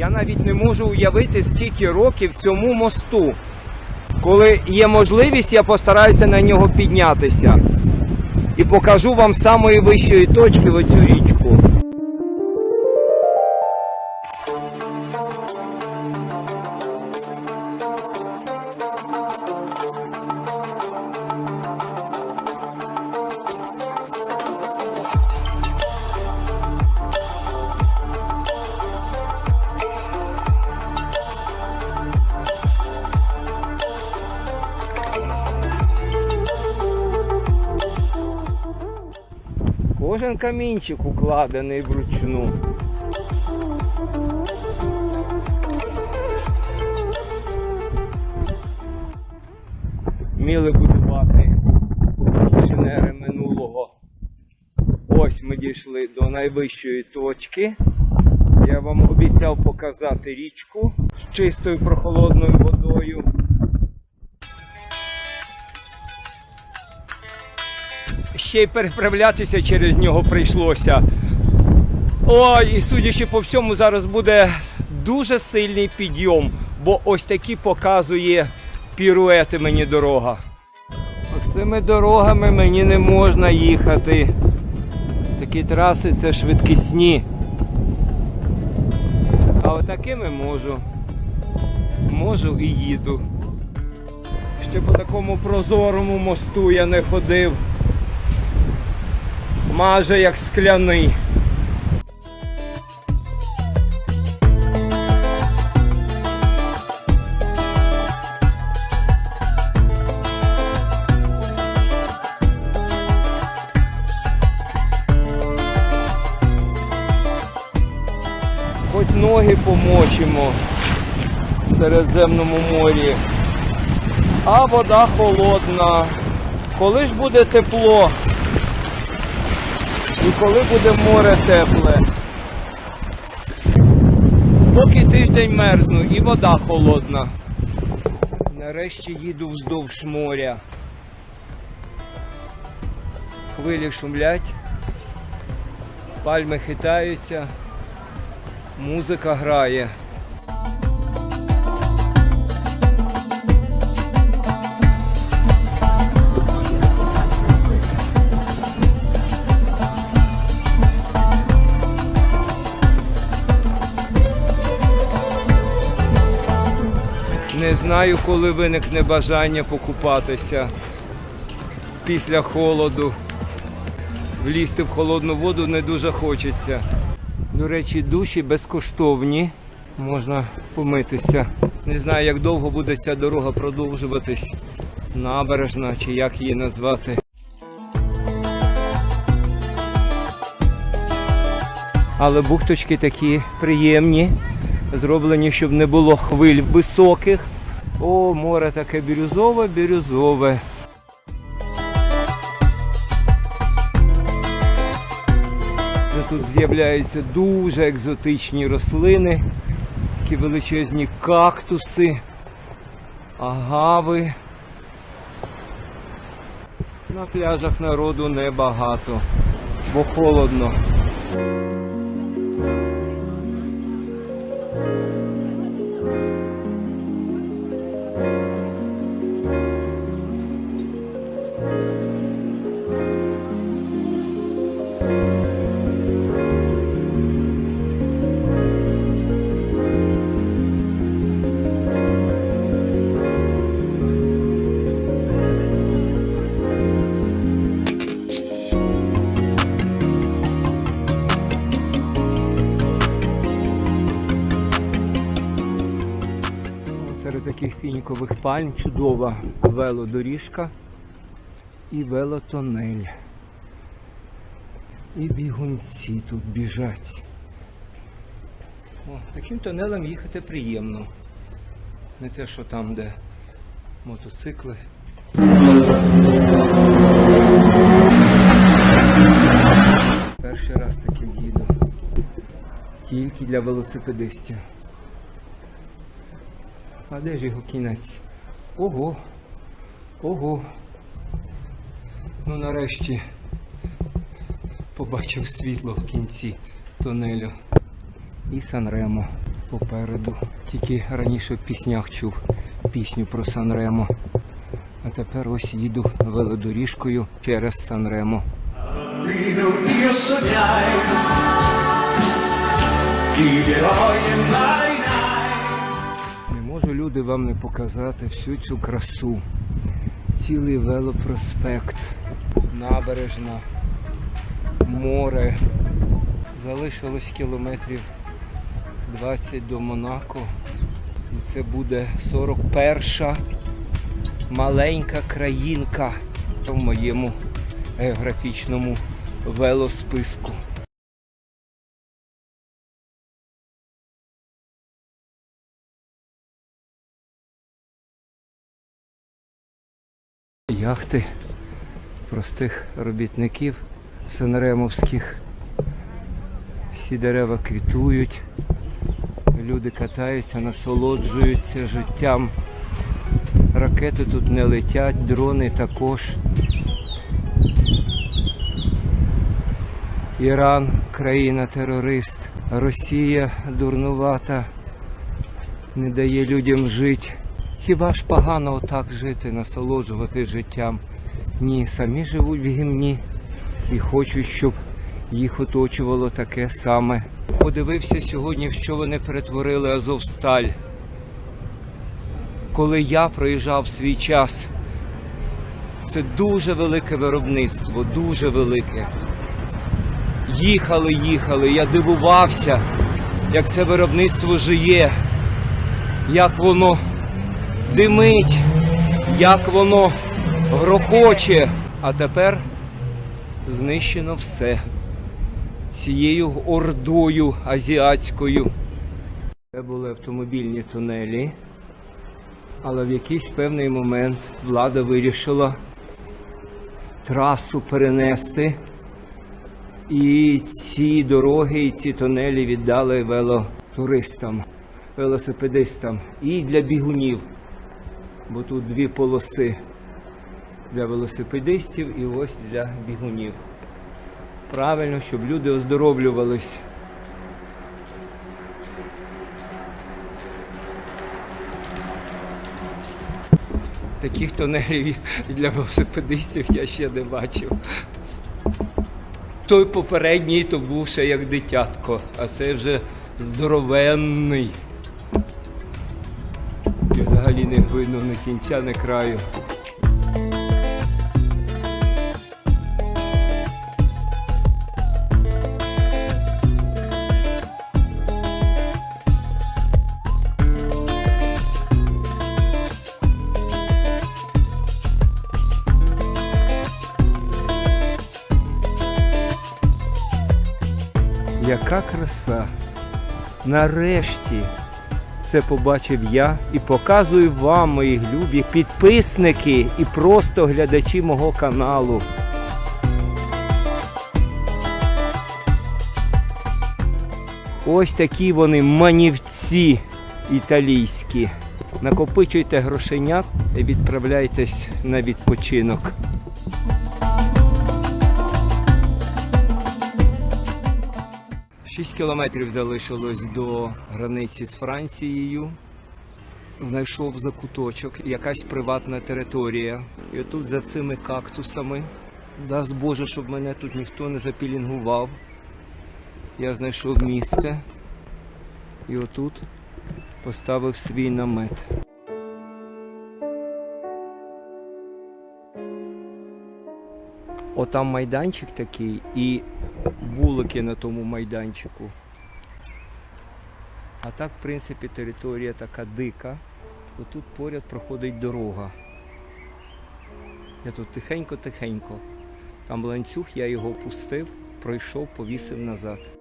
Я навіть не можу уявити, скільки років цьому мосту. Коли є можливість, я постараюся на нього піднятися. І покажу вам самої вищої точки оцю річку. Кожен камінчик укладений вручну. Вміли будувати інженери минулого. Ось ми дійшли до найвищої точки. Я вам обіцяв показати річку з чистою прохолодною водою. Ще й переправлятися через нього прийшлося. Ой, і судячи по всьому, зараз буде дуже сильний підйом, бо ось такі показує піруети мені дорога. Оцими дорогами мені не можна їхати. Такі траси це швидкісні. А отакими можу. Можу і їду. Ще по такому прозорому мосту я не ходив майже як скляний. Хоч ноги помочимо в Середземному морі, а вода холодна. Коли ж буде тепло? І коли буде море тепле. Поки тиждень мерзну і вода холодна. Нарешті їду вздовж моря. Хвилі шумлять, пальми хитаються, музика грає. Не знаю, коли виникне бажання покупатися після холоду. Влізти в холодну воду не дуже хочеться. До речі, душі безкоштовні. Можна помитися. Не знаю, як довго буде ця дорога продовжуватись. Набережна чи як її назвати. Але бухточки такі приємні, зроблені, щоб не було хвиль високих. О, море таке бірюзове, бірюзове. Тут з'являються дуже екзотичні рослини, такі величезні кактуси, агави. На пляжах народу небагато, бо холодно. Серед таких фінікових пальм чудова велодоріжка і велотонель. І бігунці тут біжать. О, таким тунелем їхати приємно. Не те, що там, де мотоцикли. Перший раз таким їду. Тільки для велосипедистів. А де ж його кінець? Ого! Ого! Ну нарешті побачив світло в кінці тунелю. і Санремо попереду. Тільки раніше в піснях чув пісню про Санремо. А тепер ось їду велодоріжкою через Санремо. Bambino io sognai di eroe marinai Не можу люди вам не показати всю цю красу. Цілий велопроспект, набережна, море. Залишилось кілометрів 20 до Монако. Це буде 41 маленька країнка в моєму географічному велосписку. Яхти простих робітників санремовських. Всі дерева квітують, люди катаються, насолоджуються життям. Ракети тут не летять, дрони також. Іран країна-терорист, Росія дурнувата, не дає людям жити. Хіба ж погано отак жити, насолоджувати життям? Ні, самі живуть в гімні і хочуть, щоб їх оточувало таке саме. Подивився сьогодні, що вони перетворили Азовсталь. Коли я проїжджав свій час, це дуже велике виробництво, дуже велике. Їхали, їхали, я дивувався, як це виробництво жиє, як воно димить, як воно грохоче. А тепер знищено все цією ордою азіатською. Це були автомобільні тунелі, але в якийсь певний момент влада вирішила трасу перенести. І ці дороги, і ці тунелі віддали велотуристам, велосипедистам і для бігунів. Бо тут дві полоси для велосипедистів і ось для бігунів. Правильно, щоб люди оздоровлювались. Таких тунелів для велосипедистів я ще не бачив. Той попередній то був ще як дитятко, а це вже здоровенний. Взагалі не видно ні кінця, ні краю. Яка краса! Нарешті це побачив я і показую вам, мої любі підписники і просто глядачі мого каналу. Ось такі вони манівці італійські. Накопичуйте грошенят і відправляйтесь на відпочинок. Шість кілометрів залишилось до границі з Францією. Знайшов закуточок, якась приватна територія. І отут за цими кактусами, дасть Боже, щоб мене тут ніхто не запілінгував. Я знайшов місце і отут поставив свій намет. Отам майданчик такий і вулики на тому майданчику. А так, в принципі, територія така дика. Отут поряд проходить дорога. Я тут тихенько-тихенько. Там ланцюг, я його пустив, пройшов, повісив назад.